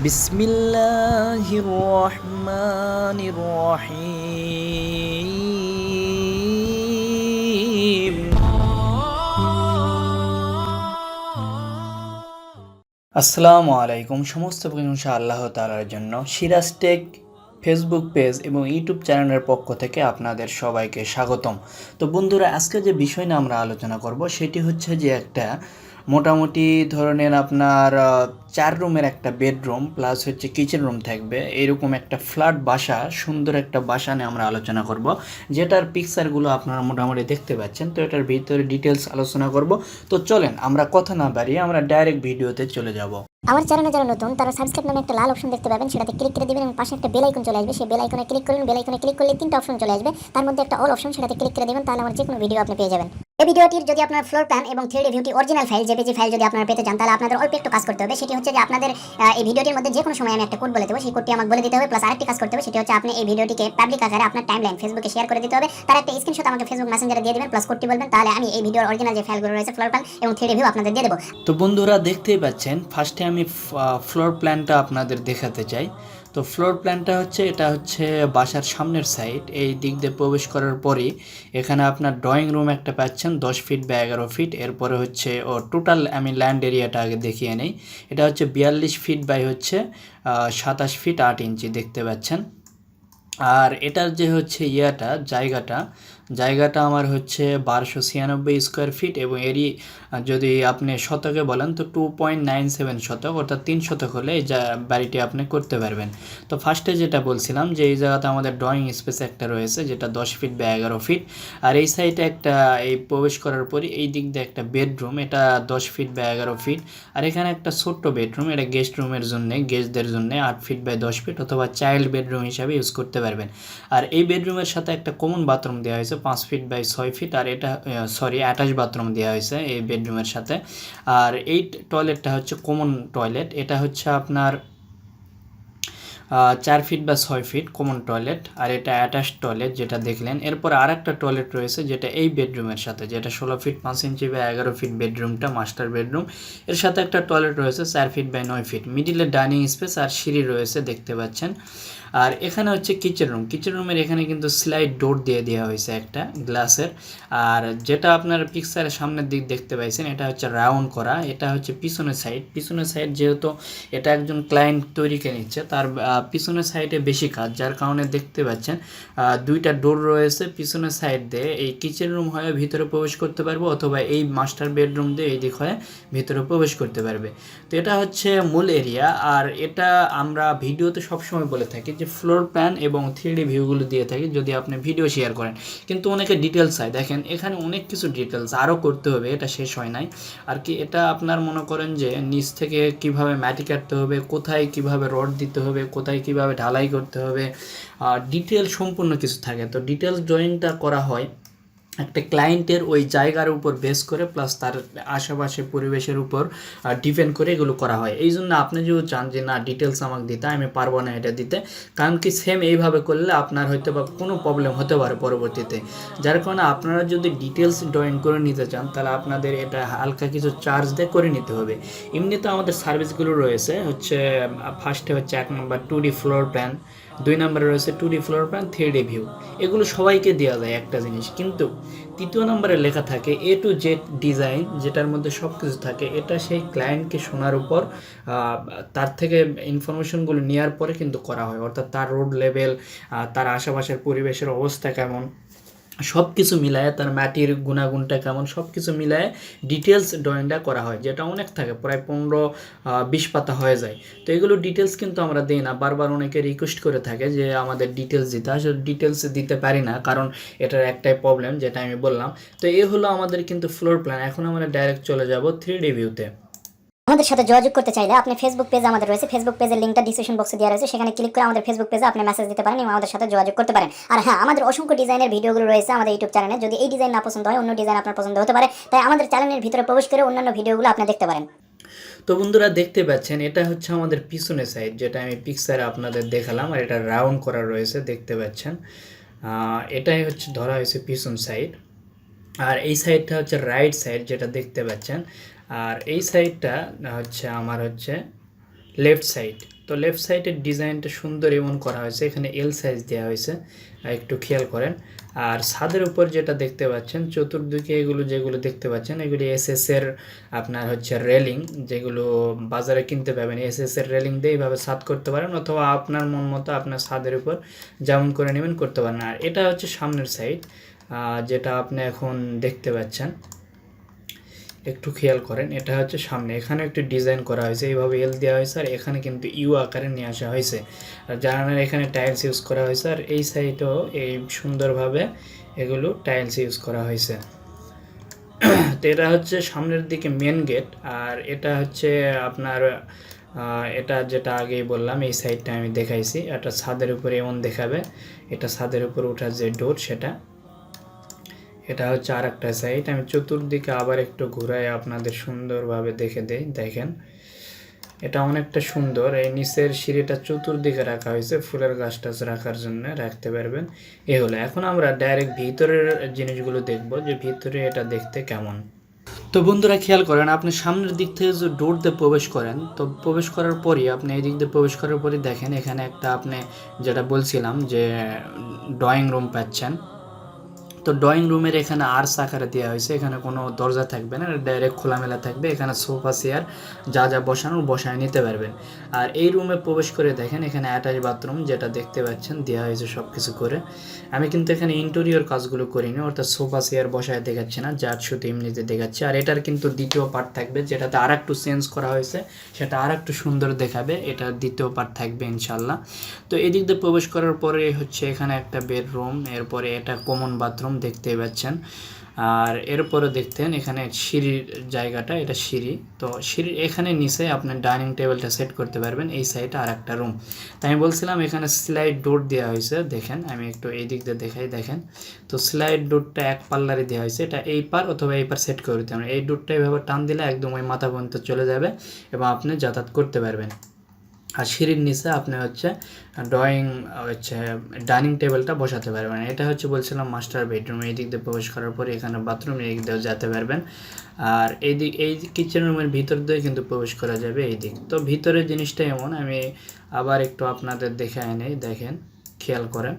বিসমিল্লাহির রহমানির রহিম আসসালামু আলাইকুম সমস্ত প্রশংসা আল্লাহ তালার জন্য সিরাজ টেক ফেসবুক পেজ এবং ইউটিউব চ্যানেলের পক্ষ থেকে আপনাদের সবাইকে স্বাগতম। তো বন্ধুরা, আজকে যে বিষয় নিয়ে আমরা আলোচনা করব, সেটি হচ্ছে যে একটা মোটামুটি ধরনের আপনার চার রুমের একটা বেডরুম প্লাস হচ্ছে কিচেন রুম থাকবে। এরকম একটা ফ্ল্যাট বাসা, সুন্দর একটা বাসা নিয়ে আমরা আলোচনা করব, যেটার পিকচারগুলো আপনারা মোটামুটি দেখতে পাচ্ছেন। তো এটার ভিতরে ডিটেলস আলোচনা করব। তো চলেন, আমরা কথা না বাড়িয়ে আমরা ডাইরেক্ট ভিডিওতে চলে যাব। আমার চ্যানেলে যারা নতুন, তারা সাবস্ক্রাইব নামে একটা লাল অপশন দেখতে পাবেন। সেটাতে ক্লিক করে দিবেন এবং পাশে একটা বেল আইকন চলে আসবে। সেই বেল আইকনে ক্লিক করবেন বেল আইকনে ক্লিক করলে তিনটা অপশন চলে আসবে। তার মধ্যে একটা অল অপশন সেটাতে ক্লিক করে দিবেন। তাহলে আমার যে কোনো ভিডিও আপনি পেয়ে যাবেন। এই ভিডিওটির যদি আপনার ফ্লোর প্ল্যান এবং থ্রি ভিউটি অরিজিনাল ফাইল জেপিজি ফাইল যদি আপনারা পেতে চান, তাহলে আপনাদের অল্প একটু কাজ করতে হবে। সেটি হচ্ছে যে আপনাদের এই ভিডিওটির মধ্যে যে কোনো সময় আমি একটা কোড বলে দেবো। সেই কোডটি আমাকে বলে দিতে হবে প্লাস আরেকটি কাজ করতে হবে, সেটি হচ্ছে আপনি এই ভিডিওটিকে পাবলিক আকারে আপনার টাইমলাইন ফেসবুকে শেয়ার করে দিতে হবে। তার একটা স্ক্রিনশট আমাকে ফেসবুক মেসেঞ্জারে দিয়ে দিবেন প্লাস কোডটি বলবেন, তাহলে আমি এই ভিডিওর অরিজিনাল যে ফাইলগুলো রয়েছে ফ্লোর প্ল্যান এবং থ্রি ভিউ আপনাদের দিয়ে দেবো। তো বন্ধুরা, দেখতেই পাচ্ছেন ফার্স্টে আমি ফ্লোর প্ল্যানটা আপনাদের দেখাতে চাই। তো ফ্লোর প্ল্যানটা হচ্ছে, এটা হচ্ছে বাসার সামনের সাইড এই দিক দিয়ে প্রবেশ করার পরে এখানে আপনার ড্রয়িং রুম একটা পাচ্ছেন, দশ ফিট বা এগারো ফিট এরপরে হচ্ছে ও টোটাল আমি ল্যান্ড এরিয়াটা আগে দেখিয়ে নেই। এটা হচ্ছে বিয়াল্লিশ ফিট বাই হচ্ছে সাতাশ ফিট আট ইঞ্চি দেখতে পাচ্ছেন। আর এটার যে হচ্ছে ইয়াটা, জায়গাটা জায়গাটা আমার হচ্ছে বারোশো ছিয়ানব্বই স্কোয়ার ফিট এবং এরই যদি আপনি শতকে বলেন তো টু পয়েন্ট নাইন সেভেন শতক, অর্থাৎ তিন শতক হলে এই বাড়িটি আপনি করতে পারবেন। তো ফার্স্টে যেটা বলছিলাম যে এই জায়গাতে আমাদের ড্রয়িং স্পেস একটা রয়েছে যেটা দশ ফিট বা এগারো ফিট আর এই সাইডে একটা, এই প্রবেশ করার পরে এই দিক দিয়ে একটা বেডরুম এটা দশ ফিট বা এগারো ফিট আর এখানে একটা ছোট্ট বেডরুম এটা গেস্ট রুমের জন্য গেস্টদের জন্য আট ফিট বাই দশ ফিট অথবা চাইল্ড বেডরুম হিসাবে ইউজ করতে পারবেন। আর এই বেডরুমের সাথে একটা কমন বাথরুম দেওয়া হয়েছে পাঁচ ফিট বাই ছয় ফিট আর এটা সরি অ্যাটাচ বাথরুম দেওয়া হয়েছে এই বেডরুমের সাথে। আর এই টয়লেটটা হচ্ছে কমন টয়লেট এটা হচ্ছে আপনার চার ফিট বা ছয় ফিট কমন টয়লেট আর এটা অ্যাটাচ টয়লেট যেটা দেখলেন। এরপর আর একটা টয়লেট রয়েছে যেটা এই বেডরুমের সাথে, যেটা ষোলো ফিট পাঁচ ইঞ্চি বা এগারো ফিট বেডরুমটা মাস্টার বেডরুম এর সাথে একটা টয়লেট রয়েছে, চার ফিট বাই নয় ফিট মিডিলে ডাইনিং স্পেস আর সিঁড়ি রয়েছে, দেখতে পাচ্ছেন। আর এখানে হচ্ছে কিচেন রুম কিচেন রুমের এখানে কিন্তু স্লাইড ডোর দিয়ে দেওয়া হয়েছে একটা গ্লাসের। আর যেটা আপনার পিকচারের সামনের দিক দেখতে পাইছেন, এটা হচ্ছে রাউন্ড করা। এটা হচ্ছে পিছনের সাইড পিছনের সাইড যেহেতু এটা একজন ক্লায়েন্ট তৈরিকে নিচ্ছে, তার পিছনের সাইডে বেশি কাজ, যার কারণে দেখতে পাচ্ছেন দুইটা ডোর রয়েছে পিছনের সাইড দিয়ে। এই কিচেন রুম হয়ে ভিতরে প্রবেশ করতে পারবে অথবা এই মাস্টার বেডরুম দিয়ে এই দিক হয়ে ভিতরে প্রবেশ করতে পারবে। তো এটা হচ্ছে মূল এরিয়া। আর এটা আমরা ভিডিওতে সবসময় বলে থাকি যে ফ্লোর প্ল্যান এবং থ্রি ডি ভিউগুলো দিয়ে থাকি যদি আপনি ভিডিও শেয়ার করেন। কিন্তু অনেকে ডিটেলস হয়। দেখেন, এখানে অনেক কিছু ডিটেলস আরও করতে হবে, এটা শেষ হয় নাই। আর কি এটা আপনার মনে করেন যে নিচ থেকে কীভাবে মাটি কাটতে হবে, কোথায় কীভাবে রড দিতে হবে, কোথায় কীভাবে ঢালাই করতে হবে আর ডিটেল সম্পূর্ণ কিছু থাকে। তো ডিটেলস ড্রয়িংটা করা হয় একটা ক্লায়েন্টের ওই জায়গার উপর বেস করে প্লাস তার আশেপাশে পরিবেশের উপর ডিপেন্ড করে এগুলো করা হয়। এই জন্য আপনি যদি চান যে, না ডিটেলস আমাকে দিতে, আমি পারব না এটা দিতে, কারণ কি সেম এইভাবে করলে আপনার হয়তো বা কোনো প্রবলেম হতে পারে পরবর্তীতে। যার কারণে আপনারা যদি ডিটেলস ড্রয়িং করে নিতে চান, তাহলে আপনাদের এটা হালকা কিছু চার্জ দিয়ে করে নিতে হবে। এমনিতে আমাদের সার্ভিসগুলো রয়েছে, হচ্ছে ফার্স্টে হচ্ছে এক number two D floor plan দুই নম্বরে রয়েছে two D floor plan three D view. এগুলো সবাইকে দেওয়া যায় একটা জিনিস, কিন্তু তৃতীয় নম্বরে লেখা থাকে এ টু জেড ডিজাইন যেটার মধ্যে সব কিছু থাকে। এটা সেই ক্লায়েন্টকে শোনার উপর তার থেকে ইনফরমেশনগুলো নেওয়ার পরে কিন্তু করা হয়। অর্থাৎ তার রোড লেভেল তার আশেপাশের পরিবেশের অবস্থা কেমন সব কিছু মিলায় তার মাটির গুণাগুণটা কেমন? সব কিছু মিলায় ডিটেলস ড্রয়িংটা করা হয়, যেটা অনেক থাকে, প্রায় পনেরো বিশ পাতা হয়ে যায়। তো এগুলো ডিটেলস কিন্তু আমরা দিই না। বারবার অনেকে রিকোয়েস্ট করে থাকে যে আমাদের ডিটেলস দিতে। আসলে ডিটেলস দিতে পারি না, কারণ এটার একটাই প্রবলেম যেটা আমি বললাম। তো এ হলো আমাদের কিন্তু ফ্লোর প্ল্যান এখন আমরা ডাইরেক্ট চলে যাব থ্রি ডি ভিউতে আমাদের সাথে যোগাযোগ করতে চাইলে আপনি ফেসবুক পেজ আমাদের রয়েছে। ফেসবুক পেজের লিঙ্কটা ডিসক্রিপশন বক্সে দেওয়া রয়েছে। সেখানে ক্লিক করে আমাদের ফেসবুক পেজে আপনি মেসেজ দিতে পারেন, এবং আমাদের সাথে যোগাযোগ করতে পারেন। আর হ্যাঁ আমাদের অসংখ্য ডিজাইনের ভিডিওগুলো রয়েছে আমাদের ইউটিউব চ্যানেলে যদি এই ডিজাইন না পছন্দ হয়, অন্য ডিজাইন আপনার পছন্দ হতে পারে। তাই আমাদের চ্যানেলের ভিতরে প্রবেশ করে অন্যান্য ভিডিওগুলো আপনি দেখতে পারেন। তো বন্ধুরা, দেখতে পাচ্ছেন, এটা হচ্ছে আমাদের পিছনের সাইড যেটা আমি পিকচারে আপনাদের দেখালাম, আর এটা রাউন্ড করা রয়েছে, দেখতে পাচ্ছেন। এটাই হচ্ছে, ধরা হয়েছে পিছন সাইড আর এই সাইডটা হচ্ছে রাইট সাইড যেটা দেখতে পাচ্ছেন। আর এই সাইডটা হচ্ছে আমার হচ্ছে লেফট সাইড তো লেফট সাইডের ডিজাইনটা সুন্দর এমন করা হয়েছে। এখানে এল সাইজ দেওয়া হয়েছে। একটু খেয়াল করেন। আর ছাদের উপর যেটা দেখতে পাচ্ছেন, চতুর্দিকে এগুলো যেগুলো দেখতে পাচ্ছেন, এগুলি এসএস এর আপনার হচ্ছে রেলিং যেগুলো বাজারে কিনতে পাবেন। এসএস এর রেলিং দিয়ে এইভাবে ছাদ করতে পারেন অথবা আপনার মন মতো আপনার ছাদের উপর যেমন করে নেবেন করতে পারেন। আর এটা হচ্ছে সামনের সাইড যেটা আপনি এখন দেখতে পাচ্ছেন। একটু খেয়াল করেন, এটা হচ্ছে সামনে। এখানে একটু ডিজাইন করা হয়েছে, এইভাবে এল দেওয়া হয়েছে, আর এখানে কিন্তু ইউ আকারে নিয়ে আসা হয়েছে। আর জানালার এখানে টাইলস ইউজ করা হয়েছে, আর এই সাইডেও এই সুন্দরভাবে এগুলো টাইলস ইউজ করা হয়েছে। তো এটা হচ্ছে সামনের দিকে মেন গেট আর এটা হচ্ছে আপনার এটা যেটা আগেই বললাম, এই সাইডটা আমি দেখাইছি। এটা ছাদের উপরে এমন দেখাবে, এটা ছাদের উপরে ওঠার যে ডোর সেটা এটা হচ্ছে আর একটা সাইড আমি চতুর্দিকে আবার একটু ঘুরাই আপনাদের সুন্দরভাবে দেখে দেই, দেখেন। এটা অনেকটা সুন্দর। এই নিচের সিঁড়িটা চতুর্দিকে রাখা হয়েছে, ফুলের গাছ টাছ রাখার জন্য রাখতে পারবেন। এ হলো, এখন আমরা ডাইরেক্ট ভিতরের জিনিসগুলো দেখব যে ভিতরে এটা দেখতে কেমন। তো বন্ধুরা, খেয়াল করেন, আপনি সামনের দিক থেকে যে ডোর দিয়ে প্রবেশ করেন, তো প্রবেশ করার পরই আপনি এই দিক দিয়ে প্রবেশ করার পরই দেখেন, এখানে একটা আপনি যেটা বলছিলাম যে ড্রয়িং রুম পাচ্ছেন। তো ড্রয়িং রুমের এখানে আর্স আকারে দেওয়া হয়েছে, এখানে কোনো দরজা থাকবে না ডাইরেক্ট খোলামেলা থাকবে, এখানে সোফা চেয়ার যা যা বসানো বসায় নিতে পারবেন। আর এই রুমে প্রবেশ করে দেখেন, এখানে অ্যাটাচ বাথরুম যেটা দেখতে পাচ্ছেন দেওয়া হয়েছে সব কিছু করে। আমি কিন্তু এখানে ইন্টেরিয়র কাজগুলো করিনি, অর্থাৎ সোফা চেয়ার বসায় দেখাচ্ছে না, যার শুধু এমনিতে দেখাচ্ছে। আর এটার কিন্তু দ্বিতীয় পার্ট থাকবে, যেটাতে আর একটু চেঞ্জ করা হয়েছে, সেটা আর একটু সুন্দর দেখাবে, এটা দ্বিতীয় পার্ট থাকবে ইনশাল্লাহ তো এদিক দিয়ে প্রবেশ করার পরে হচ্ছে এখানে একটা বেডরুম এরপরে এটা কমন বাথরুম দেখতেই পাচ্ছেন। আর এরপরে দেখতেন এখানে সিঁড়ির জায়গাটা, এটা সিঁড়ি। তো সিঁড়ির এখানে নিচে আপনার ডাইনিং টেবিলটা সেট করতে পারবেন, এই সাইডে আর একটা রুম। তাই আমি বলছিলাম এখানে স্লাইড ডোর দেওয়া হয়েছে, দেখেন, আমি একটু এই দিক দিয়ে দেখাই, দেখেন। তো স্লাইড ডোরটা এক পাল্লারে দেওয়া হয়েছে, এটা এই পার অথবা এই পার সেট করে দিতে এই ডোরটা এইভাবে টান দিলে একদম ওই মাথা পর্যন্ত চলে যাবে এবং আপনি যাতায়াত করতে পারবেন। আর সিঁড়ির নিচে আপনি হচ্ছে ড্রয়িং হচ্ছে ডাইনিং টেবিলটা বসাতে পারবেন। এটা হচ্ছে বলছিলাম মাস্টার বেডরুম এই দিক দিয়ে প্রবেশ করার পরে এখানে বাথরুম এই দিক দিয়েও যেতে পারবেন। আর এই দিক, এই কিচেন রুমের ভিতর দিয়ে কিন্তু প্রবেশ করা যাবে এই দিক। তো ভিতরের জিনিসটা এমন, আমি আবার একটু আপনাদের দেখে এনে দেখেন, খেয়াল করেন।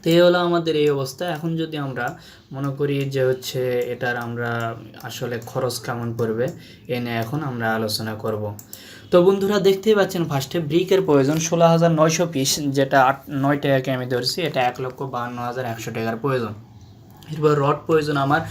তো এই হলো আমাদের এই অবস্থা। এখন যদি আমরা মনে করি যে হচ্ছে এটার আমরা আসলে খরচ কেমন পড়বে, এ নিয়ে এখন আমরা আলোচনা করব। তো বন্ধুরা দেখতেই পাচ্ছেন ফার্স্টে ব্রিকের প্রয়োজন ষোলো হাজার নয়শো পিস, যেটা আট নয় টাকাকে আমি ধরছি, এটা এক লক্ষ বাহান্ন হাজার একশো টাকার প্রয়োজন। এরপর রড প্রয়োজন আমার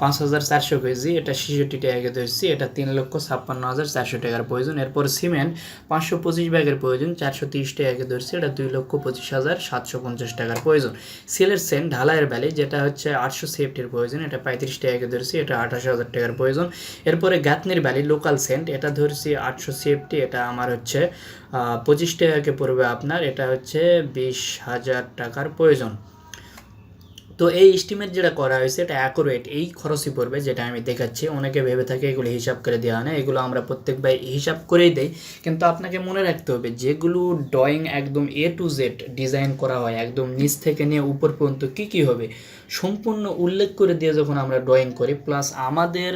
পাঁচ হাজার চারশো কেজি, এটা ছেষট্টি টাকাকে ধরছি, এটা তিন লক্ষ ছাপ্পান্ন হাজার চারশো টাকার প্রয়োজন এরপর সিমেন্ট পাঁচশো পঁচিশ ব্যাগের প্রয়োজন চারশো তিরিশ টাকাকে ধরছি, এটা দুই লক্ষ পঁচিশ হাজার সাতশো পঞ্চাশ টাকার প্রয়োজন সিলের সেন ঢালাইয়ের ব্যালি যেটা হচ্ছে আটশো সেফটির প্রয়োজন এটা পঁয়ত্রিশ টাকাকে ধরছি, এটা আঠাশ হাজার টাকার প্রয়োজন এরপরে গাতনির ব্যালি লোকাল সেন্ট এটা ধরছি আটশো সেফটি এটা আমার হচ্ছে পঁচিশ টাকাকে পড়বে আপনার, এটা হচ্ছে বিশ হাজার টাকার প্রয়োজন তো এই এস্টিমেট যেটা করা হয়েছে, এটা অ্যাকুরেট এই খরচই পড়বে, যেটা আমি দেখাচ্ছি। অনেকে ভেবে থাকে এগুলো হিসাব করে দেওয়া হয় না এগুলো আমরা প্রত্যেকবার হিসাব করেই দেই। কিন্তু আপনাকে মনে রাখতে হবে, যেগুলো ড্রয়িং একদম এ টু জেড ডিজাইন করা হয়, একদম নিচ থেকে নিয়ে উপর পর্যন্ত কী কী হবে? সম্পূর্ণ উল্লেখ করে দিয়ে যখন আমরা ড্রয়িং করি প্লাস আমাদের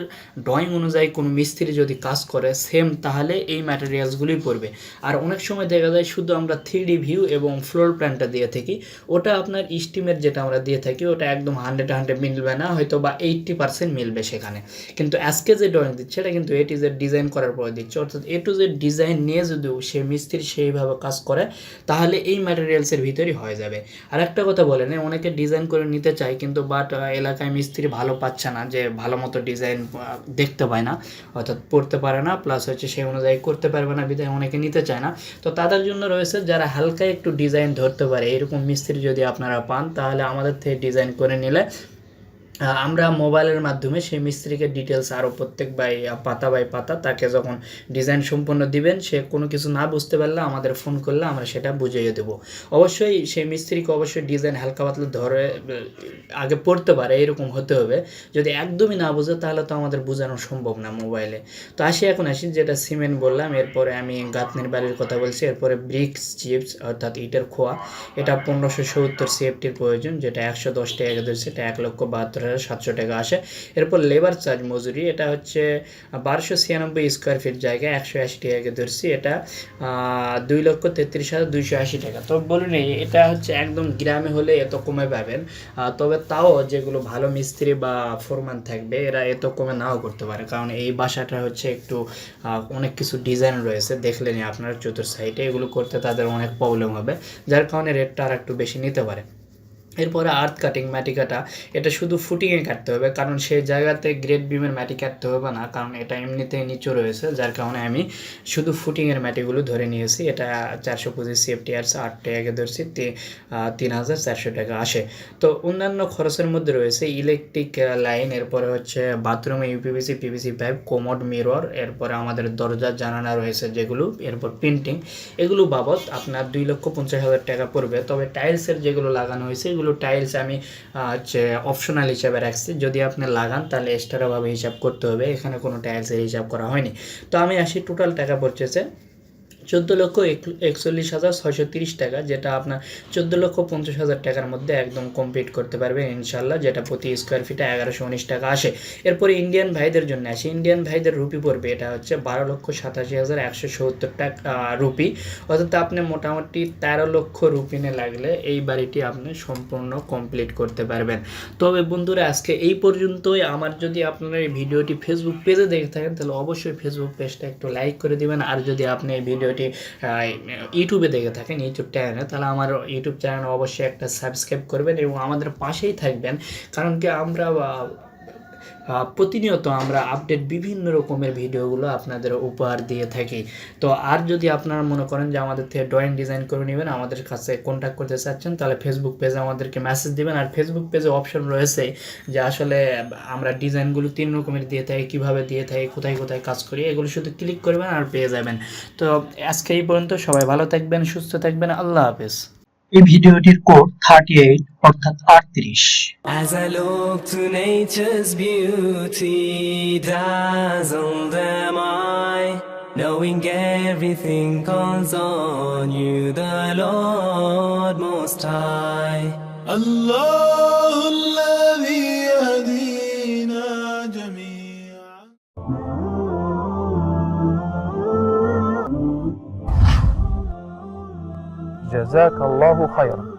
ড্রয়িং অনুযায়ী কোনো মিস্ত্রি যদি কাজ করে সেম তাহলে এই ম্যাটেরিয়ালসগুলোই পড়বে। আর অনেক সময় দেখা যায় শুধু আমরা থ্রি ভিউ এবং ফ্লোর প্ল্যানটা দিয়ে থাকি, ওটা আপনার স্টিমের যেটা আমরা দিয়ে থাকি, ওটা একদম হান্ড্রেড হান্ড্রেড মিলবে না, হয়তো বা এইট্টি পার্সেন্ট মিলবে সেখানে। কিন্তু আজকে যে ড্রয়িং দিচ্ছে, এটা কিন্তু এ টু জেড ডিজাইন করার পরে দিচ্ছে। অর্থাৎ এ টু জেড ডিজাইন নিয়ে যদিও সে মিস্ত্রি সেইভাবে কাজ করে, তাহলে এই ম্যাটেরিয়ালসের ভিতরই হয়ে যাবে। আর একটা কথা বলেন অনেকে ডিজাইন করে নিতে চায় কিন্তু বাট এলাকায় মিস্ত্রি ভালো পাচ্ছে না, যে ভালো মতো ডিজাইন দেখতে পায় না, অর্থাৎ পড়তে পারে না প্লাস হচ্ছে সেই অনুযায়ী করতে পারবে না বিদায় অনেকে নিতে চায় না। তো তাদের জন্য রয়েছে, যারা হালকা একটু ডিজাইন ধরতে পারে, এরকম মিস্ত্রি যদি আপনারা পান, তাহলে আমাদের থেকে ডিজাইন করে নিলে আমরা মোবাইলের মাধ্যমে সেই মিস্ত্রিকে ডিটেলস আরও প্রত্যেক বাই পাতা বাই পাতা তাকে যখন ডিজাইন সম্পূর্ণ দিবেন, সে কোনো কিছু না বুঝতে পারলে আমাদের ফোন করলে আমরা সেটা বুঝিয়ে দেবো। অবশ্যই সেই মিস্ত্রিকে অবশ্যই ডিজাইন হালকা পাতলা ধরে আগে পড়তে পারে, এরকম হতে হবে। যদি একদমই না বোঝে, তাহলে তো আমাদের বোঝানো সম্ভব না মোবাইলে। তো আসি এখন, আসি যেটা সিমেন্ট বললাম, এরপরে আমি গাতনির বালির কথা বলছি, এরপরে ব্রিক্স চিপস অর্থাৎ ইটের খোয়া। এটা পনেরোশো সত্তর সিএফটির প্রয়োজন, যেটা একশো দশ টাকা ধরছে, এটা এক লক্ষ বাহাত্তর হাজার সাতশো টাকা আসে। এরপর লেবার চার্জ মজুরি, এটা হচ্ছে বারোশো ছিয়ানব্বই স্কোয়ার ফিট জায়গায় একশো আশি টাকাকে ধরছি। এটা দুই লক্ষ তেত্রিশ হাজার দুইশো আশি টাকা। তো বলুন এটা হচ্ছে একদম গ্রামে হলে এত কমে পাবেন। তবে তাও যেগুলো ভালো মিস্ত্রি বা ফোরম্যান থাকবে, এরা এত কমে নাও করতে পারে। কারণ এই বাসাটা হচ্ছে একটু অনেক কিছু ডিজাইন রয়েছে। দেখলেনি আপনার চতুর সাইডে এগুলো করতে তাদের অনেক প্রবলেম হবে। যার কারণে রেটটা আর একটু বেশি নিতে পারে। এরপরে আর্থ কাটিং মাটি কাটা, এটা শুধু ফুটিংয়ে কাটতে হবে, কারণ সেই জায়গাতে গ্রেড বিমের মাটি কাটতে হবে না, কারণ এটা এমনিতেই নিচু রয়েছে, যার কারণে আমি শুধু ফুটিংয়ের মাটিগুলো ধরে নিয়েছি, এটা চারশো পঁচিশ সেফটি আর আট টাকাকে ধরছি তিন হাজার চারশো টাকা আসে। তো অন্যান্য খরচের মধ্যে রয়েছে ইলেকট্রিক লাইন এরপরে হচ্ছে বাথরুমে UPVC PVC pipe commode mirror এরপরে আমাদের দরজা জানানা রয়েছে যেগুলো, এরপর প্রিন্টিং এগুলো বাবদ আপনার দুই লক্ষ পঞ্চাশ হাজার টাকা পড়বে, তবে টাইলসের যেগুলো লাগানো হয়েছে এগুলো টাইলস আমি হচ্ছে অপশনাল হিসাবে রাখছি, যদি আপনি লাগান, তাহলে এক্সট্রাভাবে হিসাব করতে হবে। এখানে কোনো টাইলসের হিসাব করা হয়নি। তো আমি আসি টোটাল টাকা পড়ছেছে চোদ্দ লক্ষ এক- একচল্লিশ হাজার ছয়শো তিরিশ টাকা, যেটা আপনার চোদ্দ লক্ষ পঞ্চাশ হাজার টাকার মধ্যে একদম কমপ্লিট করতে পারবেন ইনশাল্লাহ যেটা প্রতি স্কোয়ার ফিটে এগারোশো উনিশ টাকা আসে। এরপরে ইন্ডিয়ান ভাইদের জন্য আসে। ইন্ডিয়ান ভাইদের রুপি পড়বে, এটা হচ্ছে বারো লক্ষ সাতাশি হাজার একশো সত্তর টাকা রুপি অর্থাৎ আপনি মোটামুটি তেরো লক্ষ রুপিনে লাগলে এই বাড়িটি আপনি সম্পূর্ণ কমপ্লিট করতে পারবেন। তবে বন্ধুরা, আজকে এই পর্যন্তই। আমার যদি আপনারা এই ভিডিওটি ফেসবুক পেজে দেখে থাকেন, তাহলে অবশ্যই ফেসবুক পেজটা একটু লাইক করে দিবেন। আর যদি আপনি এই ভিডিওটি আহ, ইউটিউবে দেখে থাকেন ইউটিউব চ্যানেলে তাহলে আমার ইউটিউব চ্যানেল অবশ্যই একটা সাবস্ক্রাইব করবেন এবং আমাদের পাশেই থাকবেন। কারণ কি আমরা প্রতিনিয়ত আমরা আপডেট বিভিন্ন রকমের ভিডিওগুলো আপনাদের উপহার দিয়ে থাকি। তো আর যদি আপনারা মনে করেন যে আমাদের থেকে ড্রয়িং ডিজাইন করে নেবেন, আমাদের কাছে কন্ট্যাক্ট করতে চাচ্ছেন, তাহলে ফেসবুক পেজে আমাদেরকে মেসেজ দিবেন। আর ফেসবুক পেজে অপশন রয়েছে যে আসলে আমরা ডিজাইনগুলো তিন রকমের দিয়ে থাকি, কীভাবে দিয়ে থাকি, কোথায় কোথায় কাজ করি, এগুলো শুধু ক্লিক করবেন আর পেয়ে যাবেন। তো আজকে এই পর্যন্ত সবাই ভালো থাকবেন, সুস্থ থাকবেন, আল্লাহ হাফেজ। এই ভিডিওটির কোড থার্টি এইট অর্থাৎ আটত্রিশ As I look to nature's beauty, dazzle them I, knowing everything calls on you, the Lord Most High. Allah, Allah. جزاك الله خيرا.